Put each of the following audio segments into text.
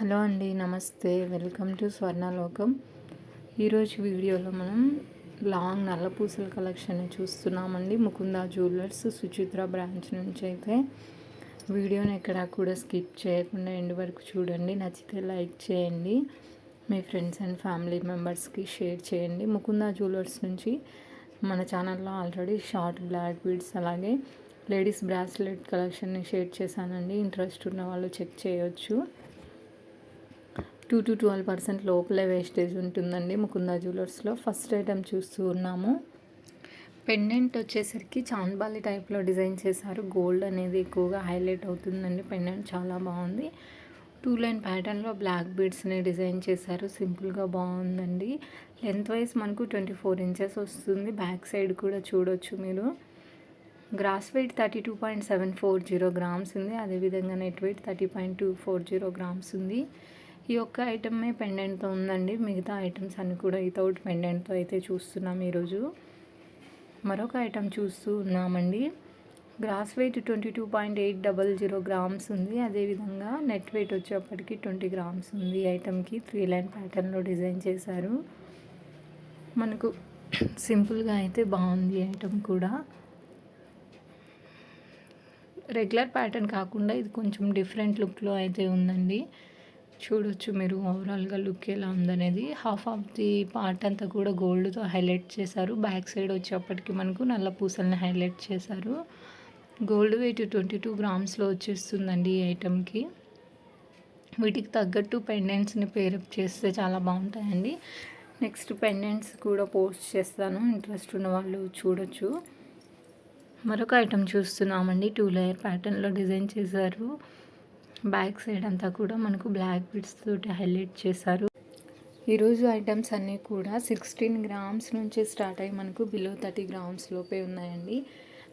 Hello అండి నమస్తే. Welcome to Swarnalokam. ఈరోజు వీడియోలో మనం లాంగ్ నల్ల పూసల కలెక్షన్ చూస్తున్నామండి. ముకుంద జ్యువెలర్స్ సుచిత్ర బ్రాంచ్ నుంచి అయితే. వీడియోని ఎక్కడ కూడా స్కిప్ చేయకుండా ఎండ్ వరకు చూడండి. నచ్చితే లైక్ చేయండి. మీ ఫ్రెండ్స్ అండ్ ఫ్యామిలీ మెంబర్స్కి షేర్ చేయండి. ముకుంద జ్యువెలర్స్ నుంచి మన ఛానల్లో ఆల్రెడీ షార్ట్ బ్లాక్ బీడ్స్ అలాగే లేడీస్ బ్రాస్లెట్ కలెక్షన్ని షేర్ చేశానండి. ఇంట్రెస్ట్ ఉన్న వాళ్ళు చెక్ చేయొచ్చు. టూ టు ట్వెల్వ్ పర్సెంట్ లోపలే వేస్టేజ్ ఉంటుందండి ముకుందా జ్యువెలర్స్లో. ఫస్ట్ ఐటెం చూస్తూ ఉన్నాము. పెండెంట్ వచ్చేసరికి చాన్బాలి టైప్లో డిజైన్ చేశారు. గోల్డ్ అనేది ఎక్కువగా హైలైట్ అవుతుందండి. పెండెంట్ చాలా బాగుంది. టూ లైన్ ప్యాటర్న్లో బ్లాక్ బీడ్స్ని డిజైన్ చేశారు. సింపుల్గా బాగుందండి. లెంత్ వైజ్ మనకు ట్వంటీ ఫోర్ ఇంచెస్ వస్తుంది. బ్యాక్ సైడ్ కూడా చూడొచ్చు మీరు. Gross weight thirty two point seven four zero grams ఉంది. అదేవిధంగా net weight thirty point two four zero grams ఉంది. ఈ ఒక్క ఐటమే పెండెంట్తో ఉందండి. మిగతా ఐటమ్స్ అన్నీ కూడా వితౌట్ పెండెంట్తో అయితే చూస్తున్నాం ఈరోజు. మరొక ఐటమ్ చూస్తూ ఉన్నామండి. Gross weight twenty two point eight double zero grams ఉంది. అదేవిధంగా నెట్ వెయిట్ వచ్చేప్పటికి ట్వంటీ గ్రామ్స్ ఉంది ఐటమ్కి. త్రీ లైన్ ప్యాటర్న్లో డిజైన్ చేశారు. మనకు సింపుల్గా అయితే బాగుంది ఐటమ్ కూడా. రెగ్యులర్ ప్యాటర్న్ కాకుండా ఇది కొంచెం డిఫరెంట్ లుక్లో అయితే ఉందండి. చూడొచ్చు మీరు ఓవరాల్గా లుక్ ఎలా ఉందనేది. హాఫ్ ఆఫ్ ది పార్ట్ అంతా కూడా గోల్డ్తో హైలైట్ చేశారు. బ్యాక్ సైడ్ వచ్చేప్పటికి మనకు నల్ల పూసల్ని హైలైట్ చేశారు. గోల్డ్ వెయిట్ ట్వంటీ టూ గ్రామ్స్లో వచ్చేస్తుందండి ఈ ఐటెంకి వీటికి తగ్గట్టు పెండెంట్స్ని పేరప్ చేస్తే చాలా బాగుంటాయండి. నెక్స్ట్ పెండెంట్స్ కూడా పోస్ట్ చేస్తాను. ఇంట్రెస్ట్ ఉన్న వాళ్ళు చూడొచ్చు. మరొక ఐటమ్ చూస్తున్నామండి. టూ లేయర్ ప్యాటర్న్లో డిజైన్ చేశారు. బ్యాక్ సైడ్ అంతా కూడా మనకు బ్లాక్ బిట్స్ తోటి హైలైట్ చేశారు. ఈరోజు ఐటమ్స్ అన్నీ కూడా సిక్స్టీన్ గ్రామ్స్ నుంచి స్టార్ట్ అయ్యి మనకు బిలో థర్టీ గ్రామ్స్ లోపే ఉన్నాయండి.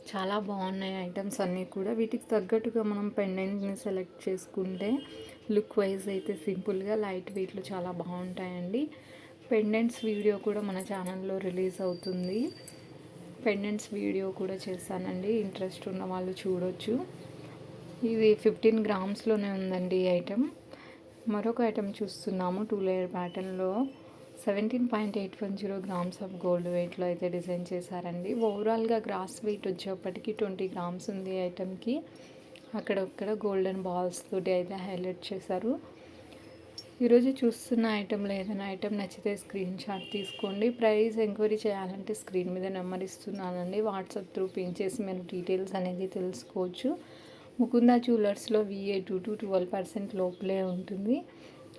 చాలా బాగున్నాయి ఐటమ్స్ అన్నీ కూడా. వీటికి తగ్గట్టుగా మనం పెండెంట్ని సెలెక్ట్ చేసుకుంటే లుక్ వైజ్ అయితే సింపుల్గా లైట్ వెయిట్లు చాలా బాగుంటాయండి. పెండెంట్స్ వీడియో కూడా మన ఛానల్లో రిలీజ్ అవుతుంది. పెండెంట్స్ వీడియో కూడా చేశానండి. ఇంట్రెస్ట్ ఉన్న వాళ్ళు చూడొచ్చు. ఇది ఫిఫ్టీన్ గ్రామ్స్లోనే ఉందండి ఈ ఐటెం. మరొక ఐటెం చూస్తున్నాము టూ లేయర్ ప్యాటర్న్లో. Seventeen point eight one zero grams of gold వెయిట్లో అయితే డిజైన్ చేశారండి. ఓవరాల్గా గ్రాస్ వెయిట్ వచ్చేప్పటికి ట్వంటీ గ్రామ్స్ ఉంది ఐటెంకి. అక్కడక్కడ గోల్డెన్ బాల్స్ తోటి అయితే హైలైట్ చేశారు. ఈరోజు చూస్తున్న ఐటెంలో ఏదైనా ఐటెం నచ్చితే స్క్రీన్ షాట్ తీసుకోండి. ప్రైస్ ఎంక్వైరీ చేయాలంటే స్క్రీన్ మీద నెంబర్ ఇస్తున్నానండి. వాట్సాప్ త్రూ పిన్ చేసి మీరు డీటెయిల్స్ అనేది తెలుసుకోవచ్చు. Mukunda జ్యువెలర్స్లో VA two to twelve percent లోపలే ఉంటుంది.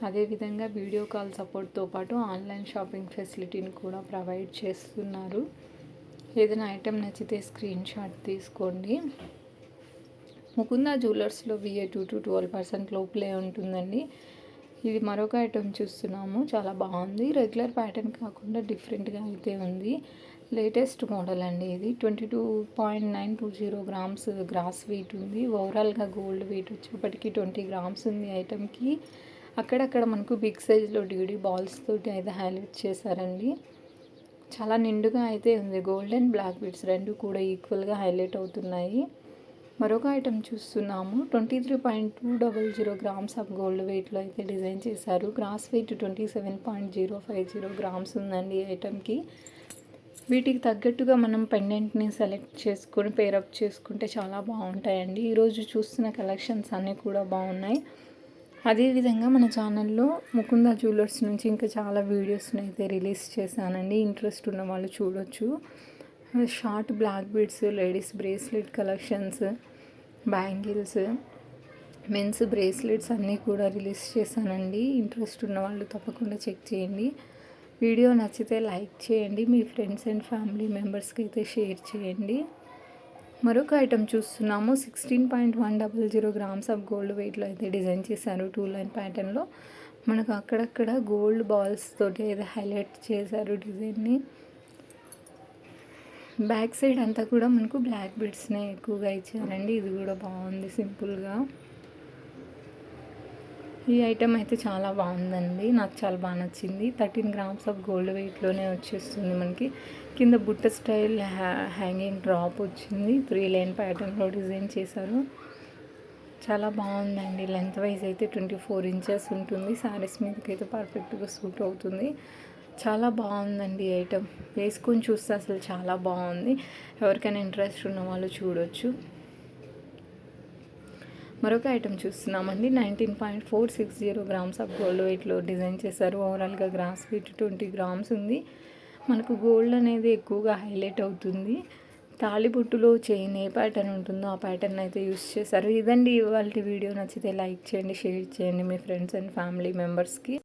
అదేవిధంగా వీడియో కాల్ సపోర్ట్తో పాటు ఆన్లైన్ షాపింగ్ ఫెసిలిటీని కూడా ప్రొవైడ్ చేస్తున్నారు. ఏదైనా ఐటెం నచ్చితే స్క్రీన్ షాట్ తీసుకోండి. Mukunda జ్యువెలర్స్లో VA two to twelve percent లోపలే ఉంటుందండి. ఇది మరొక ఐటెం చూస్తున్నాము. చాలా బాగుంది. రెగ్యులర్ ప్యాటర్న్ కాకుండా డిఫరెంట్గా అయితే ఉంది. లేటెస్ట్ మోడల్ అండి ఇది. Twenty two point nine two zero grams gross weight ఉంది. ఓవరాల్గా గోల్డ్ వెయిట్ వచ్చేప్పటికి ట్వంటీ గ్రామ్స్ ఉంది ఐటెంకి. అక్కడక్కడ మనకు బిగ్ సైజ్లో డ్యూడీ బాల్స్ తోటి అయితే హైలైట్ చేశారండి. చాలా నిండుగా అయితే ఉంది. గోల్డ్ అండ్ బ్లాక్ బీడ్స్ రెండు కూడా ఈక్వల్గా హైలైట్ అవుతున్నాయి. మరొక ఐటమ్ చూస్తున్నాము. Twenty three point two double zero grams of gold వెయిట్లో అయితే డిజైన్ చేశారు. Gross weight twenty seven point zero five zero grams ఉందండి ఈ వీటికి తగ్గట్టుగా మనం పెండెంట్ని సెలెక్ట్ చేసుకొని పేరప్ చేసుకుంటే చాలా బాగుంటాయండి. ఈరోజు చూస్తున్న కలెక్షన్స్ అన్నీ కూడా బాగున్నాయి. అదేవిధంగా మన ఛానల్లో ముకుంద జ్యువెలర్స్ నుంచి ఇంకా చాలా వీడియోస్ని అయితే రిలీజ్ చేశానండి. ఇంట్రెస్ట్ ఉన్న వాళ్ళు చూడొచ్చు. Short black beads ladies bracelet collections bangles men's bracelets అన్నీ కూడా రిలీజ్ చేశానండి. ఇంట్రెస్ట్ ఉన్న వాళ్ళు తప్పకుండా చెక్ చేయండి. వీడియో నచ్చితే లైక్ చేయండి మీ ఫ్రెండ్స్ అండ్ ఫ్యామిలీ మెంబర్స్కి అయితే షేర్ చేయండి. మరొక ఐటెం చూస్తున్నాము. Sixteen point one double zero grams of gold వెయిట్లో అయితే డిజైన్ చేశారు టూ లైన్ ప్యాటర్న్లో. మనకు అక్కడక్కడ గోల్డ్ బాల్స్ తోటి అయితే హైలైట్ చేశారు డిజైన్ని. బ్యాక్ సైడ్ అంతా కూడా మనకు బ్లాక్ బిడ్స్నే ఎక్కువగా ఇచ్చారండి. ఇది కూడా బాగుంది సింపుల్గా. ఈ ఐటెం అయితే చాలా బాగుందండి. నాకు చాలా బాగా నచ్చింది. థర్టీన్ గ్రామ్స్ ఆఫ్ గోల్డ్ వెయిట్లోనే వచ్చేస్తుంది మనకి. కింద బుట్ట స్టైల్ హ్యాంగింగ్ డ్రాప్ వచ్చింది. త్రీ లైన్ ప్యాటర్న్లో డిజైన్ చేశారు. చాలా బాగుందండి. లెంత్ వైజ్ అయితే ట్వంటీ ఫోర్ ఇంచెస్ ఉంటుంది. శారీస్ మీదకి అయితే పర్ఫెక్ట్గా సూట్ అవుతుంది. చాలా బాగుందండి ఐటమ్. వేసుకొని చూస్తే అసలు చాలా బాగుంది. ఎవరికైనా ఇంట్రెస్ట్ ఉన్న వాళ్ళు చూడొచ్చు. మరొక ఐటమ్ చూస్తున్నామండి. Nineteen point four six zero grams of gold వెయిట్లో డిజైన్ చేశారు. ఓవరాల్గా గ్రామ్స్ వెయిట్ ట్వంటీ గ్రామ్స్ ఉంది. మనకు గోల్డ్ అనేది ఎక్కువగా హైలైట్ అవుతుంది. తాళిబొట్టులో చైన్ ఏ ప్యాటర్న్ ఉంటుందో ఆ ప్యాటర్న్ అయితే యూస్ చేశారు. ఇదండి ఇవాళ వీడియో నచ్చితే లైక్ చేయండి షేర్ చేయండి మీ ఫ్రెండ్స్ అండ్ ఫ్యామిలీ మెంబర్స్కి